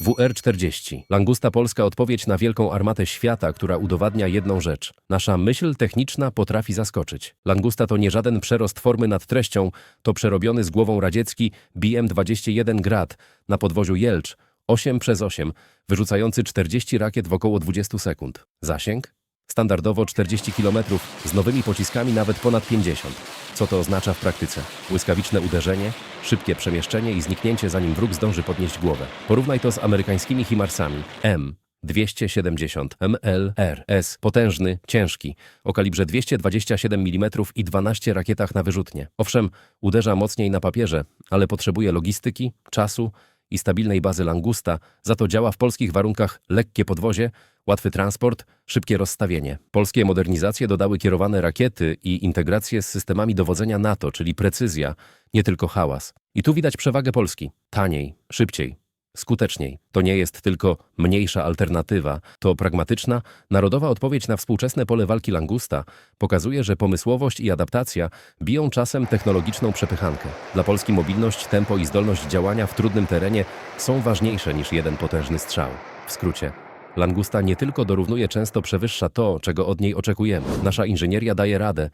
WR-40. Langusta Polska odpowiedź na wielką armatę świata, która udowadnia jedną rzecz. Nasza myśl techniczna potrafi zaskoczyć. Langusta to nie żaden przerost formy nad treścią, to przerobiony z głową radziecki BM-21 Grad na podwoziu Jelcz 8 przez 8, wyrzucający 40 rakiet w około 20 sekund. Zasięg? Standardowo 40 km, z nowymi pociskami nawet ponad 50. Co to oznacza w praktyce? Błyskawiczne uderzenie, szybkie przemieszczenie i zniknięcie zanim wróg zdąży podnieść głowę. Porównaj to z amerykańskimi Himarsami M. 270 MLRS, potężny, ciężki, o kalibrze 227 mm i 12 rakietach na wyrzutnie. Owszem, uderza mocniej na papierze, ale potrzebuje logistyki, czasu i stabilnej bazy Langusta, za to działa w polskich warunkach lekkie podwozie, łatwy transport, szybkie rozstawienie. Polskie modernizacje dodały kierowane rakiety i integrację z systemami dowodzenia NATO, czyli precyzja, nie tylko hałas. I tu widać przewagę Polski. Taniej, szybciej, skuteczniej. To nie jest tylko mniejsza alternatywa, to pragmatyczna, narodowa odpowiedź na współczesne pole walki Langusta pokazuje, że pomysłowość i adaptacja biją czasem technologiczną przepychankę. Dla Polski mobilność, tempo i zdolność działania w trudnym terenie są ważniejsze niż jeden potężny strzał. W skrócie. Langusta nie tylko dorównuje, często przewyższa to, czego od niej oczekujemy. Nasza inżynieria daje radę,